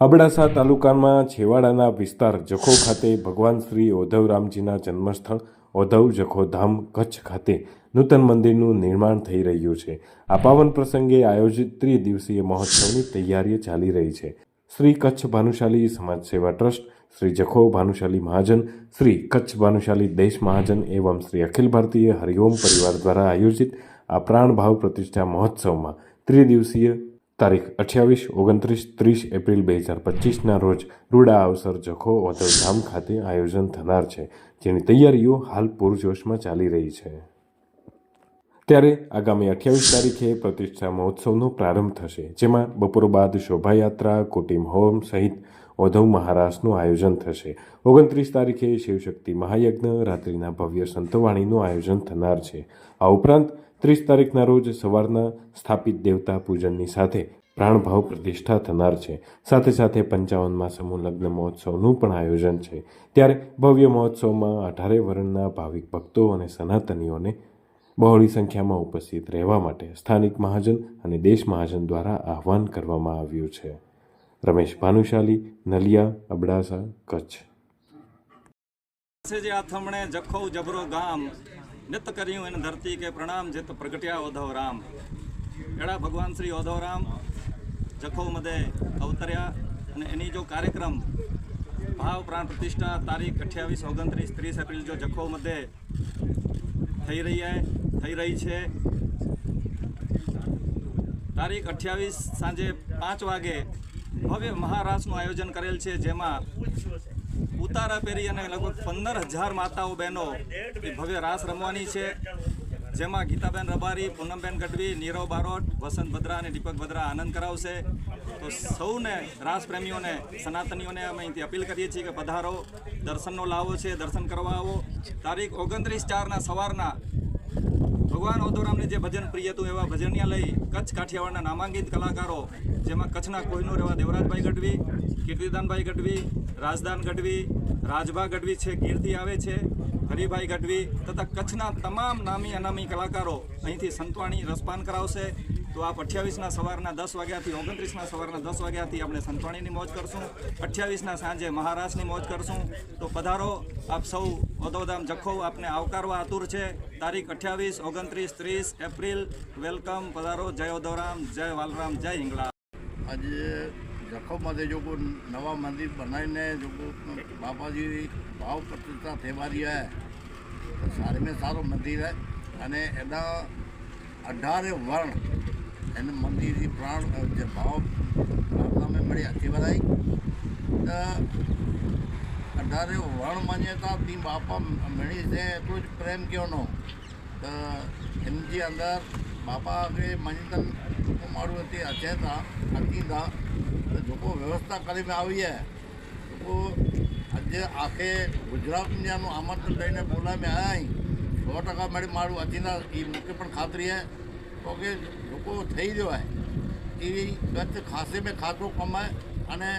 અબડાસા તાલુકામાં છેવાડાના વિસ્તાર જખો ખાતે ભગવાન શ્રી ઓધવરામજીના જન્મસ્થળ, ઓધવ જખો ધામ કચ્છ ખાતે નૂતન મંદિરનું નિર્માણ થઈ રહ્યું છે. આ પાવન પ્રસંગે આયોજિત ત્રિદિવસીય મહોત્સવની તૈયારીઓ ચાલી રહી છે. શ્રી કચ્છ ભાનુશાલી સમાજ સેવા ટ્રસ્ટ, શ્રી જખો ભાનુશાલી મહાજન, શ્રી કચ્છ ભાનુશાલી દેશ મહાજન એવં શ્રી અખિલ ભારતીય હરિઓમ પરિવાર દ્વારા આયોજિત આ પ્રાણભાવ પ્રતિષ્ઠા મહોત્સવમાં ત્રિદિવસીય તારીખ અઠ્યાવીસ, ઓગણત્રીસ, ત્રીસ એપ્રિલ બે હજાર પચીસના રોજ રૂડા અવસર જખો ધામ ખાતે આયોજન થનાર છે, જેની તૈયારીઓ હાલ પૂરજોશમાં ચાલી રહી છે. ત્યારે આગામી અઠ્યાવીસ તારીખે પ્રતિષ્ઠા મહોત્સવનો પ્રારંભ થશે, જેમાં બપોર બાદ શોભાયાત્રા, કુટીમ હોમ સહિત ઓધવ મહારાસનું આયોજન થશે. ઓગણત્રીસ તારીખે શિવશક્તિ મહાયજ્ઞ, રાત્રિના ભવ્ય સંતવાણીનું આયોજન થનાર છે. આ ઉપરાંત ત્રીસ તારીખના રોજ સવારના સ્થાપિત દેવતા પૂજનની સાથે પ્રાણભાવ પ્રતિષ્ઠા થનાર છે. સાથે સાથે પંચાવનમાં સમૂહ લગ્ન મહોત્સવનું પણ આયોજન છે. ત્યારે ભવ્ય મહોત્સવમાં અઢારે વર્ણના ભાવિક ભક્તો અને સનાતનીઓને બહોળી સંખ્યામાં ઉપસ્થિત રહેવા માટે સ્થાનિક મહાજન અને દેશ મહાજન દ્વારા આહવાન કરવામાં આવ્યું છે. રમેશ ભાનુશાલી, નલિયા, અબડાસા, કચ્છ. જે આથમણે જખો જબરો ગામ, નિત કર્યું એને ધરતી કે પ્રણામ જેત પ્રગટ્યા ઓધવ રામ. એડા ભગવાન શ્રી ઓધવ રામ જખો મધે અવતર્યા અને એની જો કાર્યક્રમ ભાવ પ્રાણ પ્રતિષ્ઠા તારીખ અઠ્યાવીસ ઓગણત્રીસ ત્રીસ એપ્રિલ જો જખો મધ્યે થઈ રહી થઈ રહી છે. તારીખ અઠ્યાવીસ સાંજે પાંચ વાગે ભવ્ય મહારાસનું આયોજન કરેલ છે, જેમાં ઉતારા પહેરી અને લગભગ પંદર હજાર માતાઓ બહેનો ભવ્ય રાસ રમવાની છે. જેમાં ગીતાબેન રબારી, પૂનમબેન ગઢવી, નીરવ બારોટ, વસંત ભદ્રા અને દીપક ભદ્રા આનંદ કરાવશે. તો સૌને રાસ પ્રેમીઓને સનાતનીઓને અમે અહીંથી અપીલ કરીએ છીએ કે પધારો, દર્શનનો લાવો છે, દર્શન કરવા આવો. તારીખ ઓગણત્રીસ ચારના સવારના ભગવાન ઓદોરામને જે ભજન પ્રિય હતું એવા ભજનિયા લઈ કચ્છ કાઠિયાવાડના નામાંકિત કલાકારો, જેમાં કચ્છના કોહિનૂર એવા દેવરાજભાઈ ગઢવી, કીર્તિદાનભાઈ ગઢવી, રાજદાન ગઢવી, રાજભા ગઢવી છે, ગીરથી આવે છે, હરિભાઈ ગઢવી તથા કચ્છના તમામ નામી અનામી કલાકારો અહીંથી સંતવાણી રસપાન કરાવશે. તો આપ અઠ્યાવીસના સવારના દસ વાગ્યાથી ઓગણત્રીસના સવારના દસ વાગ્યાથી આપણે સંતવાણીની મોજ કરશું. અઠ્યાવીસના સાંજે મહારાષ્ટ્રની મોજ કરશું. તો પધારો, આપ સૌ વધોધામ જખો આપને આવકારવા આતુર છે. તારીખ અઠ્યાવીસ, ઓગણત્રીસ, ત્રીસ એપ્રિલ. વેલકમ, પધારો, જય ઓધોરામ જય વાલરામ, જય હિંગળા. આજે જખોમાંથી જો નવા મંદિર બનાવીને જો બાપાજી ભાવ પ્રતિષ્ઠા થવાની હે તો સારી મેં સારું મંદિર હે અને એના અઢારે વર્ણ એને મંદિરથી પ્રાણ જે ભાવ ભાવના મેં મળી હતી બધાઈ તો અઢારે વર્ણ માન્યતા તી બાપા મળી છે, એટલું જ પ્રેમ કહેવાનો. તો એની અંદર બાપા કે મંજન મારું હતી અચેતા તો જોકો વ્યવસ્થા કરીને આવીએ. તો આજે આખે ગુજરાતનું આમંત્રણ લઈને બોલાવીને આવ્યા સો ટકા મળી મારું અચીના એ મૂકે પણ ખાતરી હે કે લોકો થઈ જવાય એવી ગત ખાસે મેં ખાતો કમાય અને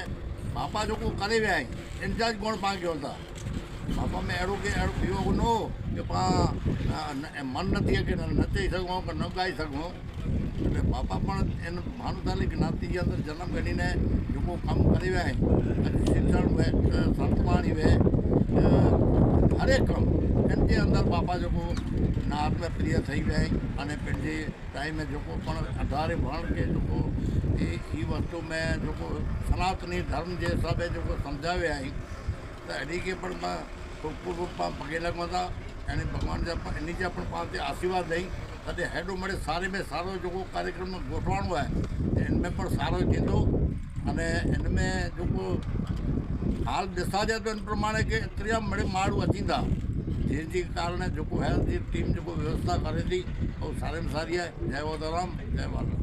બાપા કોઈ કરી વ્યાય એના જ ગુણ પાંગ્યો હતા. બાપા મેં એડું કે એડું પીવો નો કે પા મન નથી કે નચી શકું, કે ન ગાઈ શકું. એટલે બાપા પણ એને ભાનુતાલી જ્ઞાતિની અંદર જન્મ ગણીને લોકો કામ કરી અને શિક્ષણ વે સંતવાણી વે હરેક કામ એની અંદર બાપા જોકો ના પ્રિય થઈ જાય અને પેલી ટાઈમે જોકો પણ અઢારે ભણ કે જોકો એ એ વસ્તુ મેં જોકો સનાતની ધર્મ જે હિસાબે જોકો સમજાવ્યા અહીં તો એની કે પણ મેં ખૂબ રૂપમાં પગે લગતા એને ભગવાન જે એની જે પણ પાસે આશીર્વાદ લઈ અને હેડો મળે સારી મેં સારો જોકો કાર્યક્રમ ગોઠવાનો હોય એને પણ સારો કીધો અને એને મેં જોકો હાલ દિશા છે તો એને પ્રમાણે કે ત્રિયા મળે માળું અચીંદા જેથી કારણે જોકો હેલ્થ ટીમ જોકો વ્યવસ્થા કરેલી. બહુ સારી સારી જય વોદરામ જય વાલા